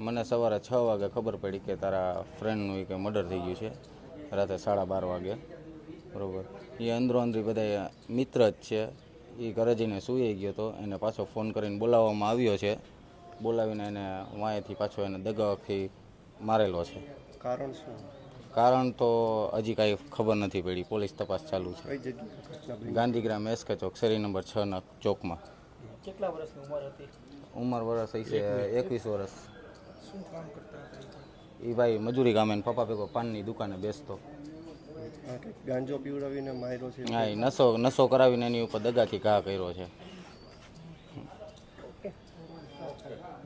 મને સવારે છ વાગે ખબર પડી કે તારા ફ્રેન્ડનું કે મર્ડર થઈ ગયું છે. રાતે સાડા બાર વાગે. બરાબર. એ અંદરો અંદરી બધા મિત્ર જ છે. એ ઘરે જઈને સૂઈ ગયો હતો એને પાછો ફોન કરીને બોલાવવામાં આવ્યો છે. બોલાવીને એને વાંયથી પાછો એને દગાથી મારેલો છે. કારણ શું? કારણ તો હજી કાંઈ ખબર નથી પડી. પોલીસ તપાસ ચાલુ છે. ગાંધીગ્રામ એસકે ચોક શેરી નંબર છ ના ચોકમાં. કેટલા વર્ષની ઉંમર હતી? ઉંમર વર્ષ હશે એકવીસ વર્ષ. શું કામ કરતા હતા એ ભાઈ મજૂરી કામે ને પપ્પા ભેગો પાનની દુકાને બેસતો. ગાંજો પીવડાવીને માર્યો છે હા એ નશો નશો કરાવીને એની ઉપર દગાથી ઘા કર્યો છે.